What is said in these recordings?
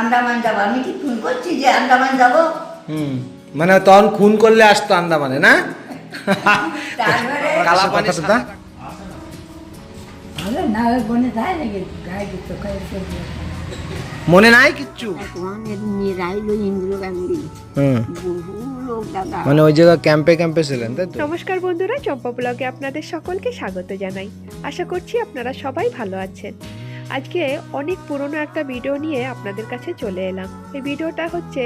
আন্দামান যাব। আমি কি ফোন করছি যে আন্দামান যাব? হুম। মানে তখন খুন করলে আসতো আন্দামানে না? মনে নাই কিচ্ছু? মানে ওই জায়গা ক্যাম্পে ক্যাম্পে ছিলেন তাই তো? নমস্কার বন্ধুরা চম্পা ব্লগে আপনাদের সকলকে স্বাগত জানাই। আশা করছি আপনারা সবাই ভালো আছেন। আজকে অনেক পুরনো একটা ভিডিও নিয়ে আপনাদের কাছে চলে এলাম। এই ভিডিওটা হচ্ছে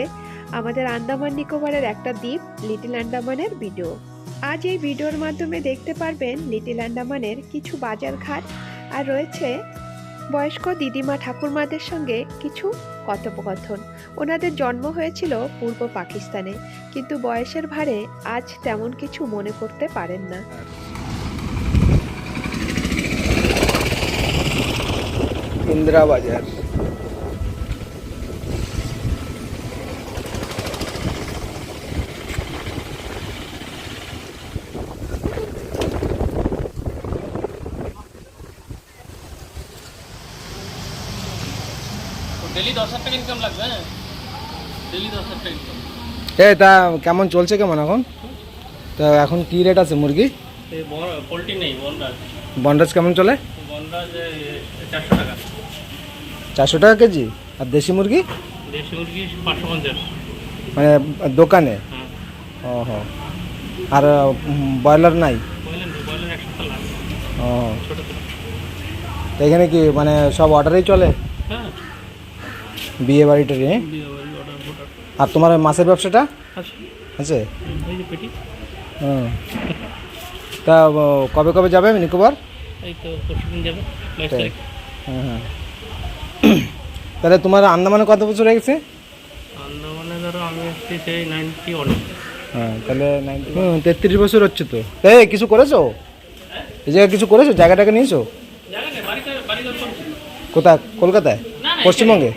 আমাদের আন্দামান নিকোবরের একটা দ্বীপ, লিটিল আন্দামানের ভিডিও আজ এই ভিডিওর মাধ্যমে দেখতে পারবেন লিটিল আন্দামানের কিছু বাজার ঘাট আর রয়েছে বয়স্ক দিদিমা ঠাকুরমাদের সঙ্গে কিছু কথোপকথন। ওনাদের জন্ম হয়েছিল পূর্ব পাকিস্তানে, কিন্তু বয়সের ভারে আজ তেমন কিছু মনে করতে পারেন না ইন্দিরা বাজার ডেলি দশ হাজার টাকা ইনকাম লাগবে হ্যাঁ ডেলি দশ হাজার ইনকাম এ তা কেমন চলছে কেমন এখন? তা এখন কি রেট আছে মুরগি? পোলট্রি নেই বনরাজ। বনরাজ কেমন চলে? বনরাজ চারশো টাকা। চারশো টাকা কেজি? আর দেশি মুরগি? দেশি মুরগি পাঁচশো পঞ্চাশ। মানে দোকানে? হ্যাঁ। ও হো। আর ব্রয়লার নাই? ও তো এখানে কি মানে সব অর্ডারেই চলে? হ্যাঁ। বিয়ে বাড়িটা নিয়ে? বিয়ে বাড়ি অর্ডার ভোটার আর তোমার মাছের ব্যবসাটা? আছে। হুম, তা কবে কবে যাবে নিকোবর হ্যাঁ হ্যাঁ তাহলে তোমার আন্দামানে কত বছর হয়ে গেছে? আন্দামানে ধরো আমি এসেছি সেই নাইনটি হ্যাঁ তাহলে তেত্রিশ বছর হচ্ছে তো। এই কিছু করেছ? এই জায়গায় কিছু করেছ? জায়গাটাকে নিয়েছো? কোথায়? কলকাতায়? না, না, পশ্চিমবঙ্গে?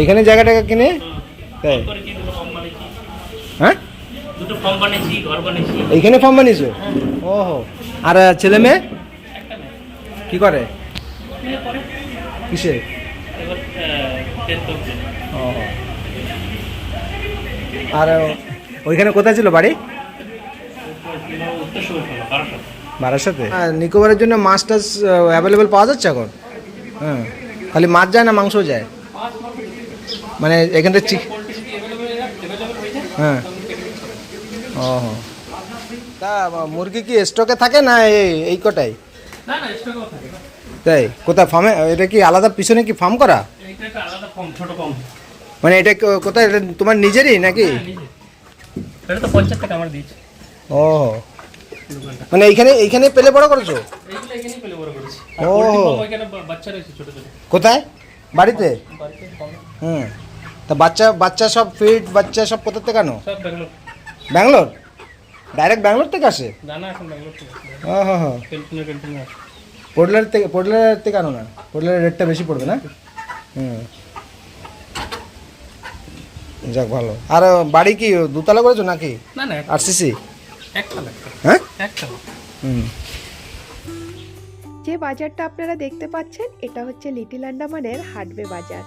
এইখানে জায়গাটাকে কিনে? হ্যাঁ তাই? করেছি দুটো ফর্ম বানিয়েছি। হ্যাঁ? দুটো ফর্ম বানিয়েছি ঘর বানিয়েছি। এইখানে ফার্ম বানিয়েছো? ওহো। আর ছেলে মেয়ে? কি করে? কিসে? ও। আর ওইখানে কোথায় ছিল বাড়ি? বারাসাতে। হ্যাঁ নিকোবরের জন্য মাছ টাছ অ্যাভেলেবেল পাওয়া যাচ্ছে এখন? হ্যাঁ। খালি মাছ যায় না মাংস যায়? মানে এখান থেকে চিক হ্যাঁ। ও। হো। তা মুরগি কি স্টকে থাকে না এই এই কটাই? না না স্টকেও থাকে। তাই? কোথায় ফার্মে এটা কি আলাদা পিছনে কি ফার্ম করা? মানে এটা কোথায়? এটা তোমার নিজেরই নাকি? দিয়েছে। ও। মানে এইখানে এইখানে পেলে বড় করেছ? ও। কোথায়? বাড়িতে? হুম। তা বাচ্চা বাচ্চা সব ফিট বাচ্চা সব কোথা থেকে আনো? ব্যাঙ্গালোর। ডাইরেক্ট ব্যাঙ্গালোর থেকে আসে? জানা এখন ব্যাঙ্গালোর থেকে ও হো হো। ক্যান্টিনে ক্যান্টিনে আছে পোর্টলার থেকে পোর্টলার থেকে আনো না পোর্টলারের রেটটা বেশি পড়বে না হুম যাক ভালো আর বাড়ি কি দুতলা করেছ নাকি না না আর সিসি হ্যাঁ হুম যে বাজারটা আপনারা দেখতে পাচ্ছেন এটা হচ্ছে লিটিল আন্ডামানের হাটবে বাজার।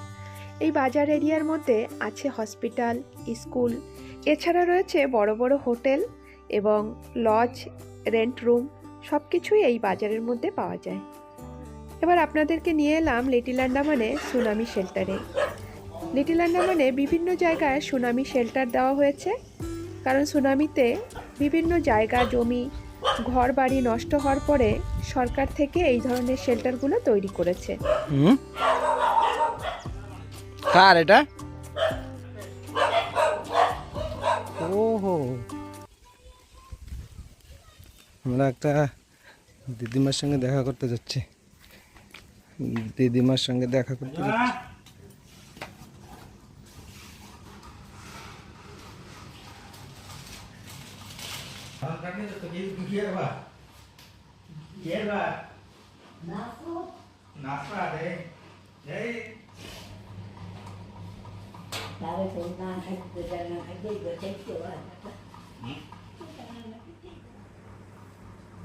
এই বাজার এরিয়ার মধ্যে আছে হসপিটাল স্কুল এছাড়া রয়েছে বড় বড় হোটেল এবং লজ রেন্ট রুম সব কিছুই এই বাজারের মধ্যে পাওয়া যায়। এবার আপনাদেরকে নিয়ে এলাম লিটিল আন্ডামানে সুনামি শেল্টারে লিটিল আন্ডামানে বিভিন্ন জায়গায় সুনামি শেল্টার দেওয়া হয়েছে। কারণ সুনামিতে বিভিন্ন জায়গা, জমি ঘর বাড়ি নষ্ট হওয়ার পরে সরকার থেকে এই ধরনের শেল্টারগুলো তৈরি করেছে। কার এটা? ওহো। আমরা একটা দিদিমার সঙ্গে দেখা করতে যাচ্ছে। দিদিমার সঙ্গে দেখা করতে যাচ্ছে। হ্যাঁ।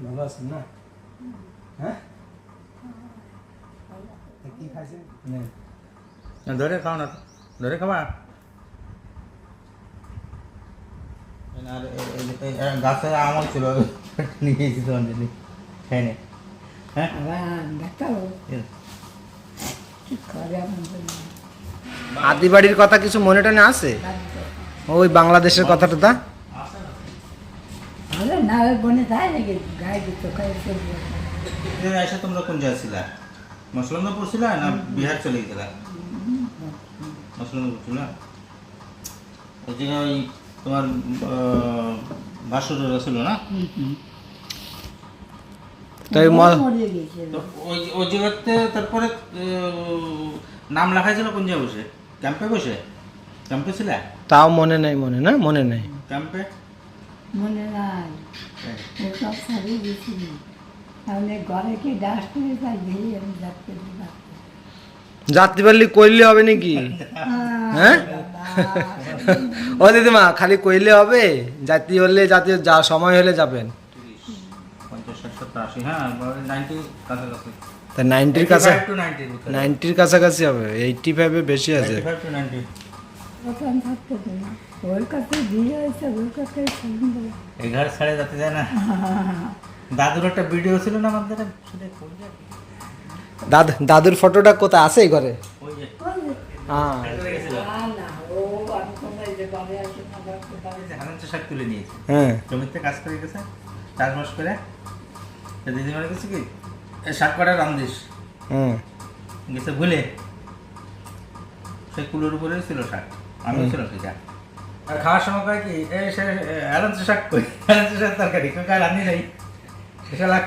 ভালো না? হ্যাঁ? কি খাইছেন? ধরে খাও না ধরে খাবা। গাছে আমল ছিল নিয়ে গেছি তো অঞ্জলি। খাই নে। হ্যাঁ? বলি আদি বাড়ির কথা কিছু মনে টনে আছে ওই বাংলাদেশের কথাটা তা? না ওই বনে যায় নাকি? গায়ে দিত এসে তোমরা কোন জায়গায় ছিলা? মসলন্দপুর ছিলা না বিহার চলে গেছিলা মসলন্দপুর ছিল? ওই জায়গায় ওই তোমার ছিল না? তাই ওই জায়গাতে তারপরে নাম লেখা ছিল কোন জায়গায় বসে? ক্যাম্পে বসে? ক্যাম্পে ছিলা? তাও মনে নাই মনে না মনে নাই। ক্যাম্পে? মনে নাই ছাড়িয়ে গেছিল তাহলে ঘরে কি ডাস করে তাই দিয়ে আমি যাতে যাত্রীবালি কইলে হবে নাকি? হ্যাঁ? ও দিদিমা খালি কইলে হবে? জাতি হলে জাতি যা সময় হলে যাবেন। হ্যাঁ তা নাইনটির কাছে নাইনটির কাছাকাছি হবে এইটটি ফাইভে বেশি আছে। এই ঘর ছাড়ে যেতে যায় না? দাদুর একটা ভিডিও ছিল না আমাদের? দাদ দাদুর ফটোটা কোথায়? আছে এই ঘরে? যে। হ্যাঁ। শাক তুলে নিয়েছে। হ্যাঁ। জমিতে কাজ করে গেছে চার মাস করে দিদিমার কি এই শাক কটা রান্ধিস হ্যাঁ। গেছে ভুলে। সেই কুলোর উপরে ছিল শাক আমিও ছিল সেটা। আর খাওয়ার সময় কয় কি এই সে শাক কই? অ্যালান্স শাক তরকারি কেউ কাল রান্ধি নাই? সেটা লাগ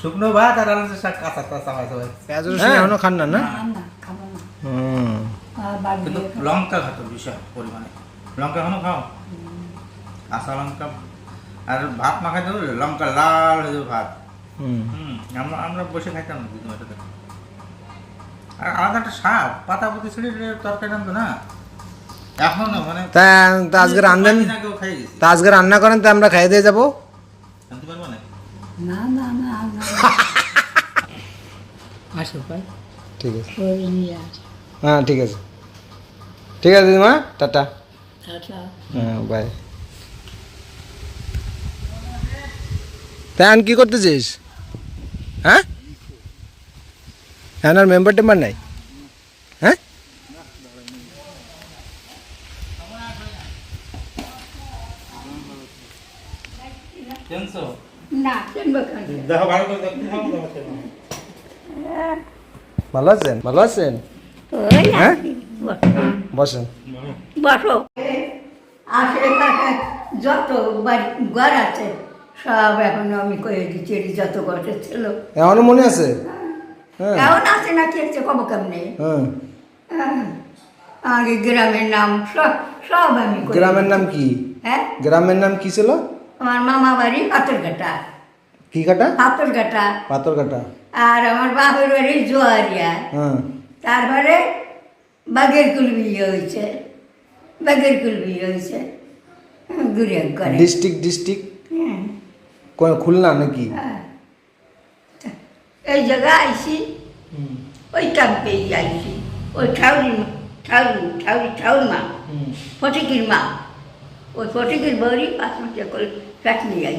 শুকনো ভাত আর অ্যালান্স শাক কাঁচা কাঁচা মাছ হয় পেঁয়াজ রসুন এখনও খান না না? না না না। হুম। কিন্তু লঙ্কা খাতো বিশাল পরিমাণে। লঙ্কা এখনও খাও? কাঁচা লঙ্কা। আর ভাত মাখাই দেবো লঙ্কা লাল হয়ে যাবে ভাত। হুম। হুম আমরা আমরা বসে খাইতাম না দিদিমার আর আলাদা একটা শাক পাতা পুঁতি ছিঁড়ে তরকারি রান্ধতো না না? তা তা আজকে রান্ধেন তা আজকে রান্না করেন তো আমরা খাইয়ে দিয়ে যাব। জানতে পারব না না না না না। আসো ভাই। ঠিক আছে। হ্যাঁ ঠিক আছে। ঠিক আছে দিদিমা টাটা। হ্যাঁ বাই তাই কি করতেছিস? হ্যাঁ? হ্যাঁ আর মেম্বার টেম্বার নাই হ্যাঁ জানছো না কিনবো কেন দেখো ভালো করে দেখতে ভালো আছেন? ভালো আছেন? হ্যাঁ? বসেন। বসো। আশেপাশে যত ঘর আছে সব এখন আমি কয়ে দিচ্ছি এটি যত ঘরে ছিল। এখনও মনে আছে? হ্যাঁ। এখন আছে না কি আছে কব কেমনে হ্যাঁ। হ্যাঁ। আগে গ্রামের নাম সব সব আমি গ্রামের নাম কি? হ্যাঁ? গ্রামের নাম কি ছিল? আমার মামা বাড়ি পাথরঘাটা। কি কাটা? পাথরঘাটা পাথর কাটা। আর আমার বাপের বাড়ি জোয়ারিয়া। হ্যাঁ। তারপরে বাগের কুল বিয়ে হয়েছে। বাগের কুল বিয়ে হয়েছে। ঘুরে করে। District district? হ্যাঁ, খুলনা নাকি? হ্যাঁ। এই জায়গা আইসি ওই ক্যাম্পেই আইসি ওই ঠাউরি ঠাউরি ঠাউরি ঠাউর মা। ফটিকির মা। ওই ফটিকির বৌরি পাঁচ মাসে করে ফ্যাট নিয়ে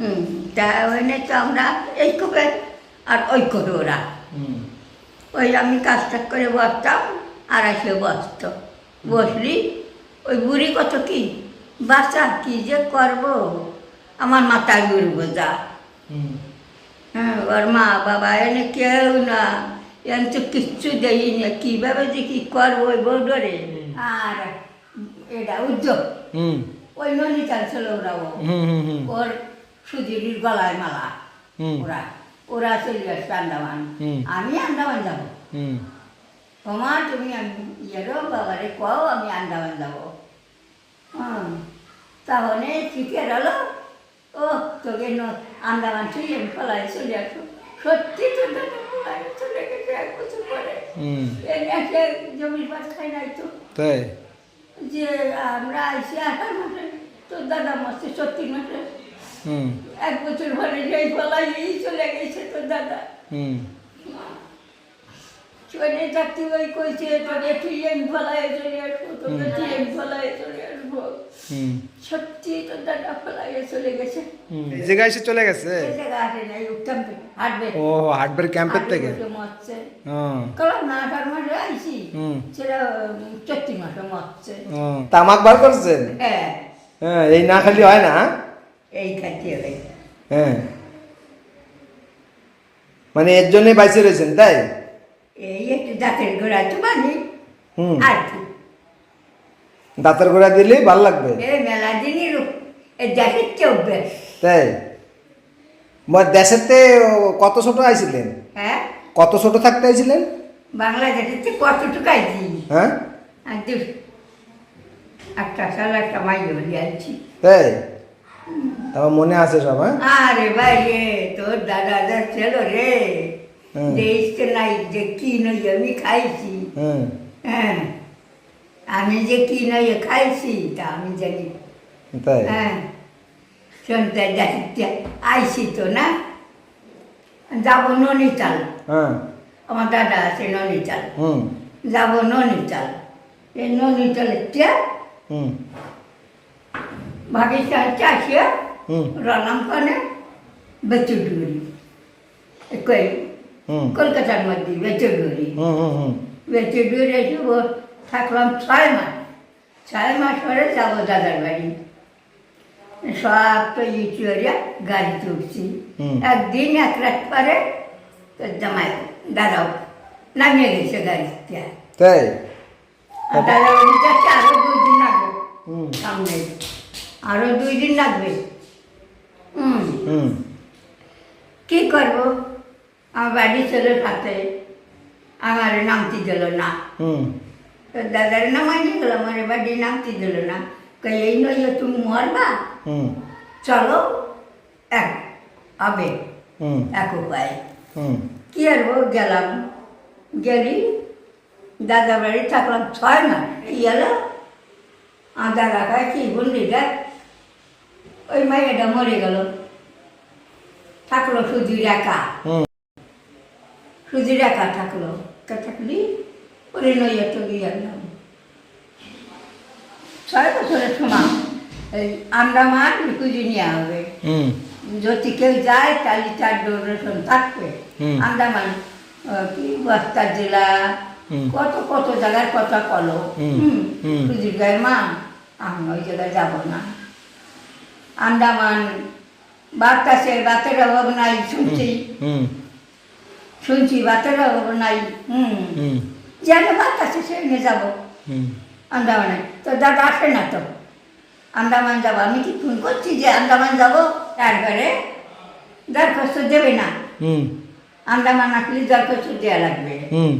হুম তা ওখানে তো আমরা এই করে আর ওই করে ওরা ওই আমি কাজটা করে বসতাম আর এসে বসতো বসলি ওই বুড়ি কত কি? বাচ্চা কি যে করব? আমার মাথায় গুড় বোঝা হ্যাঁ ওর মা বাবা এনে কেউ না। এন তো কিচ্ছু দেই না কীভাবে যে কি করব ওই বৌডরে আর এটা উদ্যোগ। হুম। ওই ননিতাল ছিল ওরাও ওর সুজির গলায় মালা। ওরা ওরা চলে আসছে আন্দামান। আমি আন্দামান যাব। তোমার তুমি ইয়েরও বাবারে কও আমি আন্দামান যাব। তাহলে শিখে গেল ও তোকে আন্দামান তুই আমি ফলাই চলে আসো সত্যি তো চলে গেছে এক বছর পরে। জমির পাশ খাই নাই তো। তাই? যে আমরা আইসি আঠার মাসে তোর দাদা মাসে সত্যি মাসে এক বছর পরে যাই বলাই এই চলে গেছে তোর দাদা। হুম। ওই চাকরি ওই কইছে ট্রেন ফলায় চলে আসব ট্রেন ফলায় চলে আসব। সত্যি তোর দাদা ফলায় চলে গেছে। এই জায়গায় এসে চলে গেছে? এই জায়গা আসে নাই উঠতাম হাঁটবে ও ক্যাম্পের থেকে? মরছে। কলাম না আঠার মাসে আইসি সেটা মাসে মরছে। তামাক বার করছেন? হ্যাঁ। হ্যাঁ এই না খালি হয় না? এই ভাই হ্যাঁ। মানে এর জন্যই বাইসে রয়েছেন তাই? এই একটু দাঁতের গোড়া বানি। হুম। আর কি? দাঁতের গোড়া দিলেই ভালো লাগবে। এই মেলা দিনই এই দেখে চলবে তাই? ম- দেশেরতে কত ছোট আইছিলেন? হ্যাঁ? কত ছোট থাকতে আইছিলেন? বাংলাদেশের তো কতটুকু আইছি? হ্যাঁ? আর দু একটা সাল একটা মাই হলি আইছি। তাই? আমার মনে আছে সব হ্যাঁ? আরে ভাই রে তোর দাদা ছিল রে। হুম। দেখতে নাই যে কি নই আমি খাইছি। হ্যাঁ। আমি যে কি নই খাইছি তা আমি জানি। তাই? হ্যাঁ। শুনতে দেখতে আইছি তো না? যাব ননিতাল। হ্যাঁ। আমার দাদা আছে ননিতাল। যাব ননিতাল। এই ননিতালের হুম। ভাগিস্তান চাষিয়া রলাম কানে বেচুডুরি কই? কলকাতার মধ্যে বেচুডুরি বেচুডুরি যাব থাকলাম ছয় মাস। ছয় মাস পরে যাব দাদার বাড়ি। সব তো ইউটিউরিয়া গাড়িতে উঠছি হুম। একদিন এক রাত পরে তো জামাই দাদাও নামিয়ে গেছে গাড়িতে। তাই? দাদা বাড়ি যাচ্ছে আরও দুই দিন লাগবে সামনে। আরও দুই দিন লাগবে। হুম। কি করব? আমার বাড়ি ছেলের হাতে আমার নামতি দিল না। হুম। তো দাদার নামাই নিয়ে গেল আমার বাড়ি নামতি দিল না। কই এই নইলে তুমি মরবা? হুম। চলো এক হবে হুম। এক উপায়। হুম। কি আর গেলাম। গেলি দাদা বাড়ি থাকলাম ছয় মাস। কি এলো আদা রাখায় কি বললি দেখ। ওই মাইয়াটা মরে গেল। থাকল শুধু একা। থাকল থাকলি ওরে নইয়া গিয়ে গেলাম ছয় বছরের সময় এই আন্দামান খুঁজে নেওয়া হবে। যদি কেউ যায় তাহলে চার ডোরেশন থাকবে। আন্দামান কি জেলা। কত কত জায়গার কথা কলো। সুজির গায়ের মা আমি ওই জায়গায় যাব না। আন্দামান বাতাসে বাতের অভাব নাই শুনছি। শুনছি অভাব নাই। হুম। যেন বাতাসে সেখানে যাব। আন্দামানে। তো দাদা আসে না তো? আন্দামান যাব। আমি কি ফোন করছি যে আন্দামান যাব? তারপরে দরখাস্ত দেবে না। আন্দামান আসলে দরখাস্ত দেওয়া লাগবে। হুম।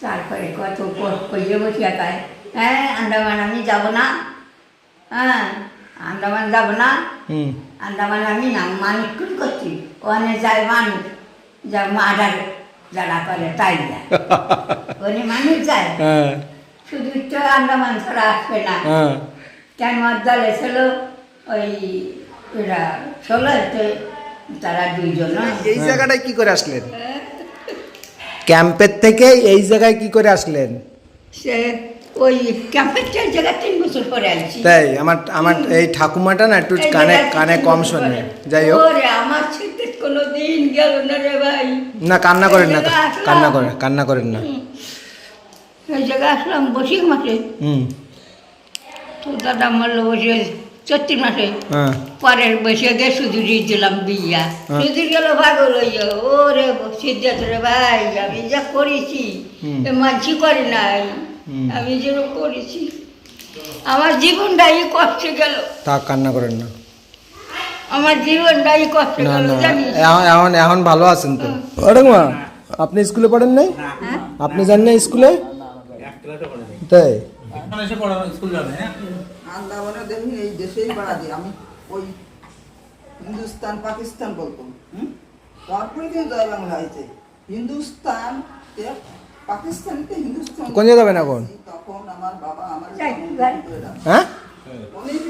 তারপরে কত কইয়ে বসে একায় হ্যাঁ আন্দামান আমি যাব না। হ্যাঁ আন্দামান যাব না। আন্দামান আমি না মানুষ করছি। ওখানে যায় মানুষ যা মার্ডার যারা করে তাই যায়। ওখানে মানুষ যায়। হ্যাঁ। শুধু তো আন্দামান ছাড়া আসবে না। হ্যাঁ। কেন দলে ছিল ওই এরা ষোলো তারা দুইজন এই জায়গাটায় কি করে আসলেন? ক্যাম্পের থেকে এই জায়গায় কি করে আসলেন? সে ওই ক্যাম্পের চার জায়গা তিন বছর পরে আসছি তাই আমার আমার এই ঠাকুমাটা না একটু কানে কানে কম শোনে। যাই হোক। আমার ছেলে কোনো দিন গেল না রে ভাই। না কান্না করেন না। কান্না করেন কান্না করেন না। এই জায়গায় আসলাম বসিক মাসে হুম। তো দাদা মারলো বসে চত্রিশ মাসে। হ্যাঁ। পরের বসে গে সুদুরি দিলাম বিয়া। হ্যাঁ। সুদুর গেল ভাগ লইয়া ও রে সিদ্ধার্থ রে ভাই আমি যা করেছি। মানছি করে নাই। আমি যেরকম করেছি। আমার জীবনটাই কষ্টে গেল। তা কান্না করেন না। আমার জীবনটাই কষ্টে গেল জানিস? এখন এখন এখন ভালো আছেন তো। ওরকমা আপনি স্কুলে পড়েন নাই? হ্যাঁ? আপনি যান না স্কুলে? তাই? এখন এসে পড়ানো স্কুল যাবে হ্যাঁ? আন্দামানে দেখুন এই দেশেই বাড়া দিই। আমি ওই হিন্দুস্তান পাকিস্তান বলতাম হুম? তারপরে কিন্তু জয় বাংলা হয়েছে হিন্দুস্তান তে পাকিস্তানিতে হিন্দুস্তান কোন জায়গায় যাবেন এখন? তখন আমার বাবা আমার হ্যাঁ?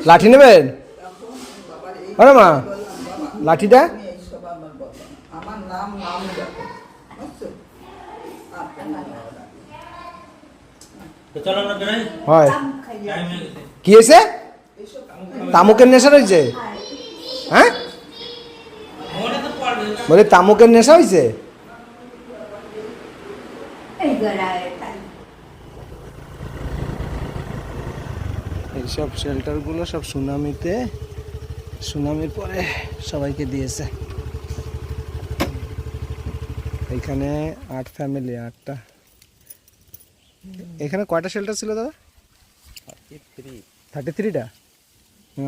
লাঠি নেবেন? বাবার মা লাঠিটা? আমার নাম নাম হয়। কি হয়েছে? তামুকের নেশা রয়েছে? হ্যাঁ। বলে তামুকের নেশা হয়েছে? এইসব শেল্টারগুলো সব সুনামিতে, সুনামির পরে সবাইকে দিয়েছে। এখানে আট ফ্যামিলি আটটা। এখানে কয়টা শেল্টার ছিল দাদা? থার্টি থ্রিটা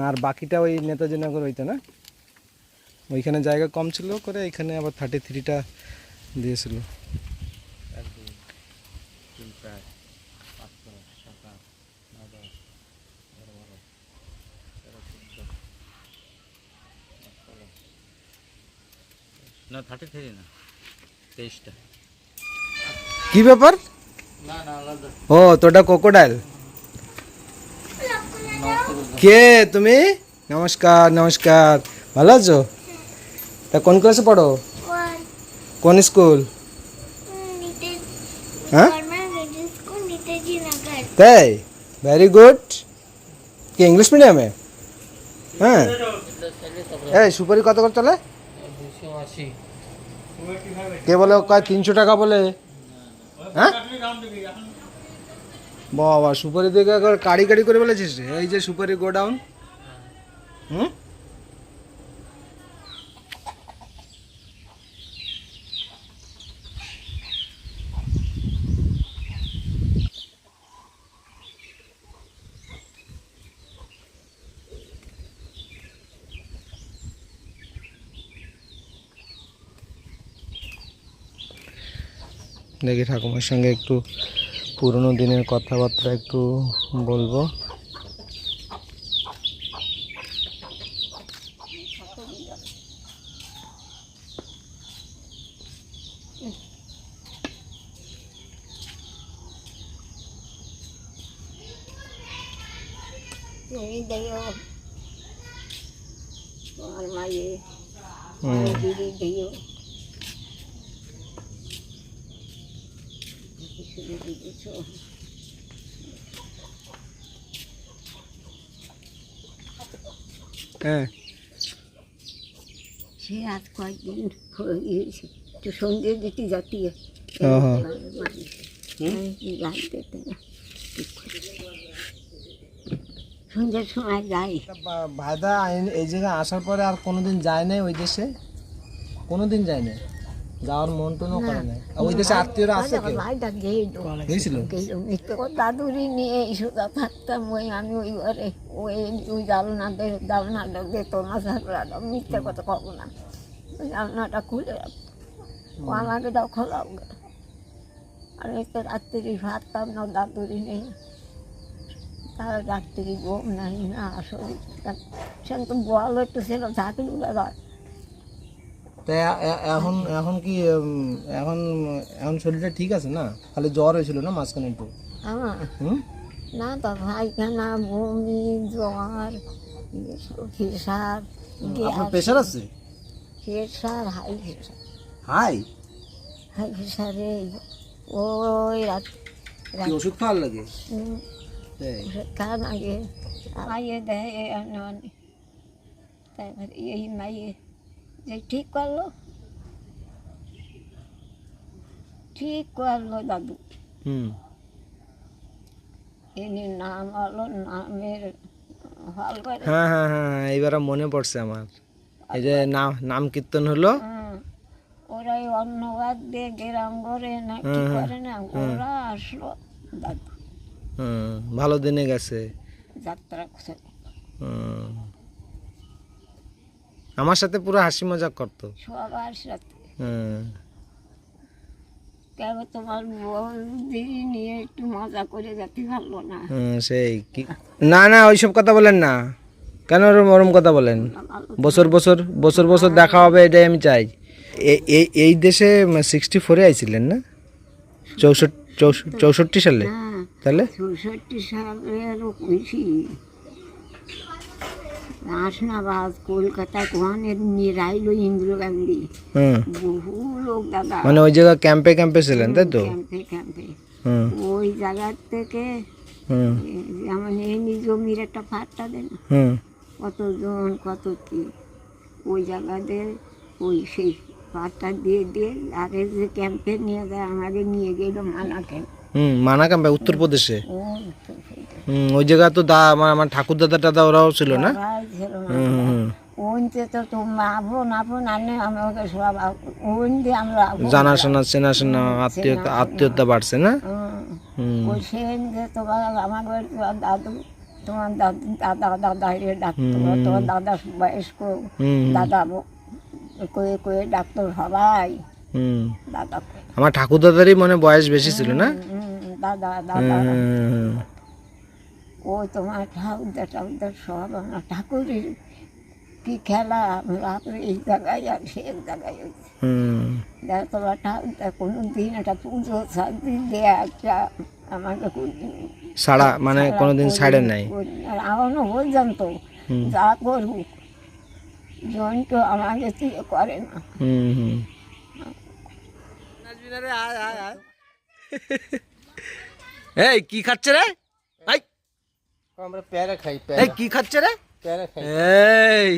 আর বাকিটা ওই নেতাজি নগর ওইটা না? ওইখানে জায়গা কম ছিল করে এখানে আবার থার্টি থ্রিটা দিয়েছিল। না থার্টি থ্রি না তেইশটা। কি ব্যাপার? ও তোটা কোকোডাইল কে তুমি? নমস্কার নমস্কার। ভালো আছো? তা কোন ক্লাসে পড়ো? কোন স্কুল? হ্যাঁ? তাই? ভেরি গুড কি ইংলিশ মিডিয়ামে হ্যাঁ। এই সুপারি কত করে চলে কে বলে তিনশো টাকা বলে? হ্যাঁ? বাবা, সুপারি দিকে কাড়ি কাড়ি করে বলেছিস রে। এই যে সুপারি গোডাউন। হুম? দেখি ঠাকুমার সঙ্গে একটু পুরনো দিনের কথাবার্তা একটু বলব এই দিও তোমার মায়ে হুম। দিদি দিও শুধু দিদিছ হ্যাঁ সে আজ কয়েকদিন হয়ে একটু সন্ধ্যে দিতে যাতি ওহো। সন্ধ্যের সময় যাই। ভাইদা এই জায়গায় আসার পরে আর কোনোদিন যায় নাই ওই দেশে? কোনোদিন যায় নাই? যাওয়ার মন টনও করে আর ওই দেশে আত্মীয়রা আছে কেউ? গেছিল দাদুরি নিয়ে থাকতাম ওই আমি ওই ঘরে ওই ওই জালনা না ঝাগড়াটা মিথ্যে কথা কব না। ওই জালনাটা খুলে ও আমাকে দাও খোলাও আর এই তো রাত্রি ভাবতাম না দাদুরি নেই তারা রাত্রি ঘুম নাই না আসলে সে তো বল একটু ছিল ঝাঁকড়ি দাদা তা এখন এখন কি এখন এখন শরীরটা ঠিক আছে না? খালি জ্বর হয়েছিল না মাঝখানে একটু? না তো পায়খানা বমি জ্বর প্রেশার আপনার প্রেশার আছে? Pressure high pressure. High? High প্রেশারে ওই রাত কি ওষুধ খাওয়ার লাগে? খান আগে মাইয়ে দেয় তারপরে এই মাইয়ে যে ঠিক করল? ঠিক করল দাদু। হুম। এনি নাম হলো নামের হল করে। হ্যাঁ হ্যাঁ হ্যাঁ হ্যাঁ, এইবার মনে পড়ছে আমার। এই যে নাম নাম কীর্তন হলো? ওরাই অন্নবাদ দিয়ে গ্রাম ঘরে না কি করে না ওরা আসলো দাদু। হুম ভালো দিনে গেছে। যাত্রা হুম। আমার সাথে পুরো হাসি মজা করতো। সবার সাথে। কেন তোমার বৌদি নিয়ে একটু মজা করে যেতে পারল না সেই কি না না ওইসব কথা বলেন না। কেন ওরম ওরম কথা বলেন? বছর বছর বছর বছর দেখা হবে এটাই আমি চাই। এই দেশে সিক্সটি ফোরে আইছিলেন না? চৌষট্টি চৌষট্টি সালে? হ্যাঁ তাহলে? চৌষট্টি হাসনাবাদ কলকাতা কোহানের নিয়ে রাইলো ইন্দিরা গান্ধী। হুম বহু লোক দাদা। মানে ওই জায়গা ক্যাম্পে ক্যাম্পে ছিলেন তাই তো? ক্যাম্পে ক্যাম্পে। হুম ওই জায়গার থেকে হুম যেমন এমনি জমির একটা ফাটটা দেন। হুম কতজন কত কি? ওই জায়গাতে ওই সেই পাটটা দিয়ে দিয়ে আগে যে ক্যাম্পে নিয়ে যায় আমাদের নিয়ে গেল মানা ক্যাম্প। হুম মানা ক্যাম্পে উত্তরপ্রদেশে। ওই জায়গা তো দা আমার আমার ঠাকুর দাদা টাদা ওরাও ছিল না? জানাশোনা চেনাশোনা আত্মীয়তা আত্মীয়তা বাড়ছে না? তোমার দাদু তোমার দাদু তোমার দাদা বয়স্ক দাদা কয়ে কয়ে ডাক্তার সবাই। হুম। দাদা আমার ঠাকুর দাদারই মনে বয়স বেশি ছিল না? দাদা দাদা। ও তোমার ঠাকুরদা ঠাকুরদা সব আমার ঠাকুরের কি খেলা? রাত্রে এই জায়গায় আর সে এক জায়গায় হয়েছে দেখ তোমার ঠাকুরদা কোনো দিন একটা পুজো সাতদিন দেয়া একটা আমাকে কোনদিন সাড়া মানে কোনোদিন ছাড়ে নাই? আর আমারও পর্যন্ত যা করুক জনকে আমাকে দিয়ে করে না। হুম হুম। এই কি খাচ্ছে রে? আমরা প্যারা খাই এই কি খাচ্ছে রে? প্যারা খাই। এই।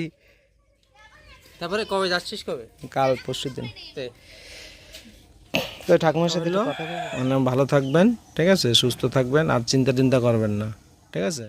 তারপরে কবে যাচ্ছিস কবে? কাল পরশু দিন। তো। ঠাকুমার সাথে মানে ভালো থাকবেন ঠিক আছে? সুস্থ থাকবেন আর চিন্তা টিন্তা করবেন না ঠিক আছে?